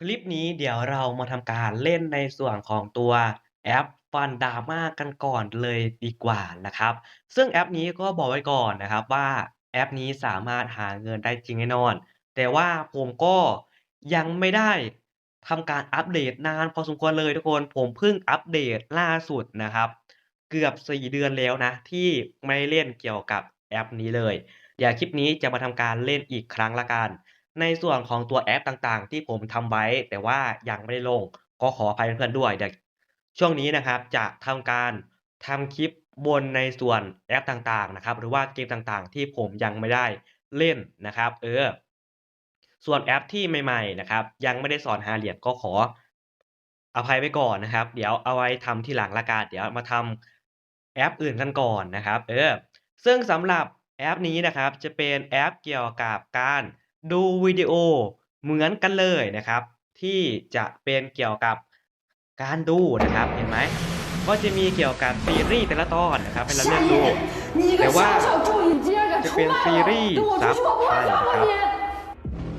คลิปนี้เดี๋ยวเรามาทำการเล่นในส่วนของตัวแอป Fun Drama กันก่อนเลยดีกว่านะครับ ซึ่งแอปนี้ก็บอกไว้ก่อนนะครับว่าแอปนี้สามารถหาเงินได้จริงแน่นอน แต่ว่าผมก็ยังไม่ได้ทำการอัปเดตนานพอสมควรเลยทุกคนผมเพิ่งอัปเดตล่าสุดนะครับ เกือบ 4 เดือนแล้วนะ ที่ไม่เล่นเกี่ยวกับแอปนี้เลย เดี๋ยวคลิปนี้จะมาทำการเล่นอีกครั้งล้วกัน ในส่วนของตัวแอปต่างๆ ที่ผมทำไว้ แต่ว่ายังไม่ได้ลง ก็ขออภัยเพื่อนๆด้วยเดี๋ยวช่วงนี้นะครับจะทำการทำคลิปบนในส่วนแอปต่างๆนะครับ หรือว่าเกมต่างๆ ที่ผมยังไม่ได้เล่นนะครับ เออ ส่วนแอปที่ใหม่ๆนะครับ ยังไม่ได้สอนหาเหรียญก็ขออภัยไว้ก่อนนะครับ เดี๋ยวเอาไว้ทำที่หลังล้วกันเดี๋ยวมาทำแอปอื่นกันก่อนนะครับ เออ ซึ่งสำหรับแอปนี้นะครับ จะเป็นแอปเกี่ยวกับการ ดูวิดีโอเหมือนกันเลยนะครับ ที่จะเป็นเกี่ยวกับการดูนะครับเห็นไหมก็จะมีเกี่ยวกับซีรีส์แต่ละตอนนะครับให้เราเลือกดูแต่ว่าจะเป็นซีรีส์ซับไทยนะครับ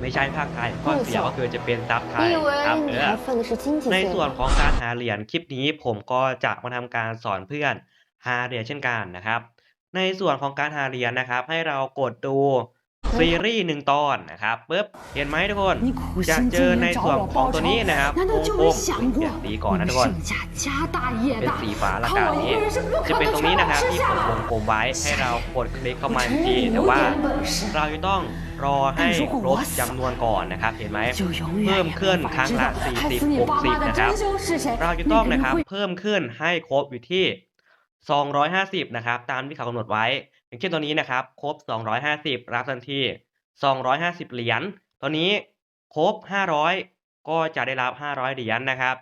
ไม่ใช่ภาคไทยข้อเสียก็คือจะเป็นซับไทยครับเออในส่วนของการหาเหรียญคลิปนี้ผมก็จะมาทำการสอนเพื่อนหาเหรียญเช่นกันนะครับ ในส่วนของการหาเหรียญนะครับ ให้เรากดดู ซีรีส์หนึ่งตอนนะครับปึ๊บเห็นไหมทุกคนจะเจอในส่วนของตัวนี้นะครับโอ้โหดีก่อนนะทุกคนเป็นสีฟ้าละกานนี้จะเป็นตรงนี้นะครับที่ผมวงกลมไว้ให้เรากดคลิกเข้ามาทีแต่ว่าเราจะต้องรอให้ครบจำนวนก่อนนะครับเห็นไหมเพิ่มขึ้นครั้งละ40 60นะครับเราจะต้องนะครับเพิ่มขึ้นให้ครบอยู่ที่ 250 นะครับ ตามที่เขากำหนดไว้ อย่างเช่นตัวนี้นะครับ ครบ 250 รับทันที 250 เหรียญตัวนี้ครบ 500 ก็จะได้รับ 500 เหรียญนะครับ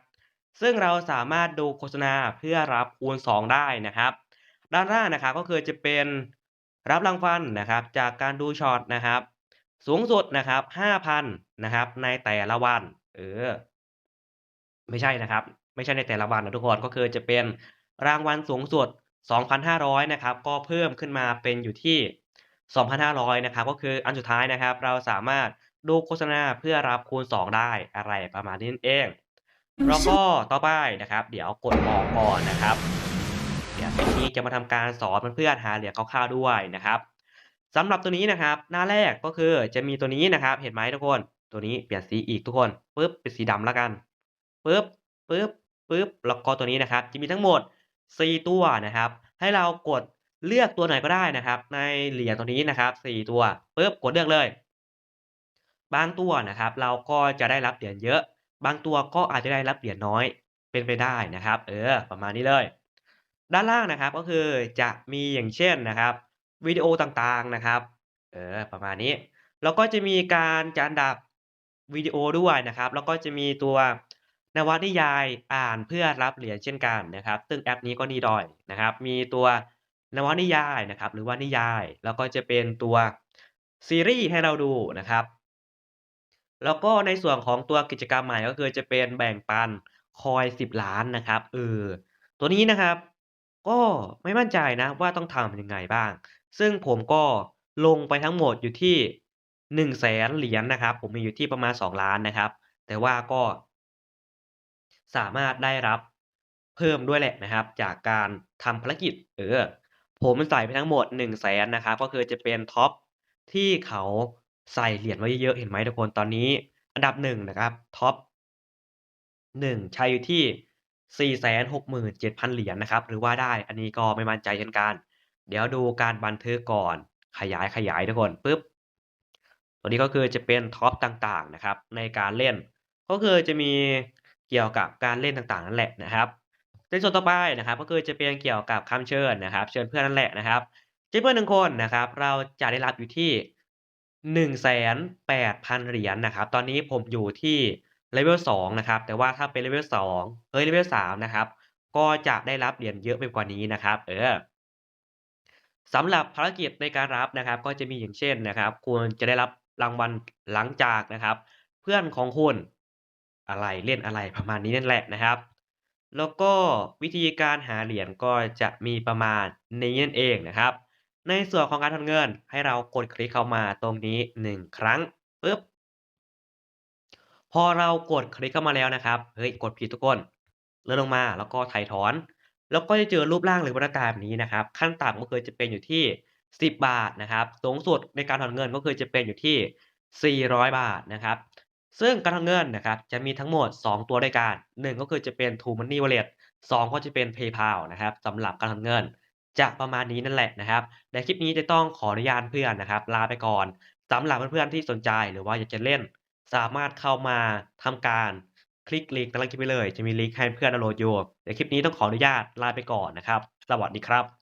ซึ่งเราสามารถดูโฆษณาเพื่อรับคูณ 2 ได้นะครับ ด้านล่างนะครับก็คือจะเป็นรับรางวัลนะครับ จากการดูช็อตนะครับ สูงสุดนะครับ 5,000 นะครับ ในแต่ละวัน เออ ไม่ใช่นะครับ ไม่ใช่ในแต่ละวันนะทุกคน ก็คือจะเป็น รางวัลสูงสุด 2,500 นะครับ ก็เพิ่มขึ้นมาเป็นอยู่ที่ 2,500 นะครับ ก็คืออันสุดท้ายนะครับ เราสามารถดูโฆษณาเพื่อรับคูณ 2 ได้อะไรประมาณนี้เอง แล้วก็ต่อไปนะครับ เดี๋ยวกดออกก่อนนะครับ เดี๋ยวคลิปนี้จะมาทำการสอนเพื่อนๆหาเหรียญคร่าวๆด้วยนะครับสำหรับตัวนี้นะครับ หน้าแรกก็คือจะมีตัวนี้นะครับ เห็นไหมทุกคน ตัวนี้เปลี่ยนสีอีกทุกคนปึ๊บเป็นสีดำแล้วกันปึ๊บปึ๊บปึ๊บแล้วก็ตัวนี้นะครับ จะมีทั้งหมด 4 ตัวนะครับ ให้เรากดเลือกตัวไหนก็ได้นะครับ ในเหรียญตัวนี้นะครับ4ตัวปึ๊บกดเลือกเลย บางตัวนะครับ เราก็จะได้รับเหรียญเยอะ บางตัวก็อาจจะได้รับเหรียญน้อยเป็นไปได้นะครับ เออ ประมาณนี้เลย ด้านล่างนะครับก็คือจะมีอย่างเช่นนะครับวิดีโอต่างๆนะครับ เออ ประมาณนี้ แล้วก็จะมีการจัดอันดับวิดีโอด้วยนะครับ แล้วก็จะมีตัว นวนิยายอ่านเพื่อรับเหรียญเช่นกันนะครับ ซึ่งแอปนี้ก็ดีดอยนะครับ มีตัวนวนิยายนะครับ หรือว่านิยาย แล้วก็จะเป็นตัวซีรีส์ให้เราดูนะครับ แล้วก็ในส่วนของตัวกิจกรรมใหม่ก็คือจะเป็นแบ่งปันคอย 10 ล้านนะครับเออตัวนี้นะครับ ก็ไม่มั่นใจนะว่าต้องทำยังไงบ้าง ซึ่งผมก็ลงไปทั้งหมดอยู่ที่100,000เหรียญนะครับ ผมมีอยู่ที่ประมาณ 2 ล้านนะครับ แต่ว่าก็ สามารถได้รับเพิ่มด้วยแหละนะครับ จากการทำภารกิจเออผมใส่ไปทั้งหมด100,000นนะครับก็คือจะเป็นท็อปที่เขาใส่เหรียญไว้เยอะเห็นไหมทุกคนตอนนี้ อันดับ1นะครับท็อป1ใช้อยู่ที่ 467,000 เหรียญนะครับ หรือว่าได้อันนี้ก็ไม่มั่นใจเช่นกัน เดี๋ยวดูการบันทึกก่อนขยายๆทุกคนปึ๊บตัวนี้ก็คือจะเป็นท็อปต่างๆนะครับ ในการเล่น ก็คือจะมี เกี่ยวกับการเล่นต่างๆนั่นแหละนะครับในส่วนต่อไปนะครับ ก็คือจะเป็นเกี่ยวกับคำเชิญนะครับ เชิญเพื่อนนั่นแหละนะครับเชิญเพื่อน1คนนะครับ เราจะได้รับอยู่ที่180,000เหรียญนะครับ ตอนนี้ผมอยู่ที่ level 2นะครับ แต่ว่าถ้าเป็น level 2เฮ้ย level 3นะครับ ก็จะได้รับเหรียญเยอะไปกว่านี้นะครับ เออสำหรับภารกิจในการรับนะครับ ก็จะมีอย่างเช่นนะครับ คุณจะได้รับรางวัลหลังจากนะครับ เพื่อนของคุณ อะไรเล่นอะไรประมาณนี้นั่นแหละนะครับ แล้วก็วิธีการหาเหรียญก็จะมีประมาณนี้นั่นเองนะครับ ในส่วนของการทำเงินให้เรากดคลิกเข้ามาตรงนี้ 1 ครั้งปึ๊บพอเรากดคลิกเข้ามาแล้วนะครับเฮ้ยกดผิดทุกคนเลื่อนลงมาแล้วก็ถ่ายถอน แล้วก็จะเจอรูปร่างหรือหน้าตาแบบนี้นะครับ ขั้นต่ำก็คือจะเป็นอยู่ที่ 10 บาทนะครับสูงสุดในการถอนเงินก็คือจะเป็นอยู่ที่ 400 บาทนะครับ ซึ่งการถอนเงินนะครับจะมีทั้งหมด 2 ตัวด้วยกัน 1 ก็คือจะเป็น True Money Wallet 2 ก็จะเป็น PayPal นะครับสำหรับการถอนเงิน จะประมาณนี้นั่นแหละนะครับในคลิปนี้จะต้องขออนุญาตเพื่อนนะครับ ลาไปก่อนสำหรับเพื่อนๆที่สนใจหรือว่าอยากจะเล่น สามารถเข้ามาทำการคลิกลิงก์ใต้ล่างคลิปไว้เลย จะมีลิงก์ให้เพื่อนดาวน์โหลดอยู่เดี๋ยวคลิปนี้ต้องขออนุญาตลาไปก่อนนะครับ สวัสดีครับ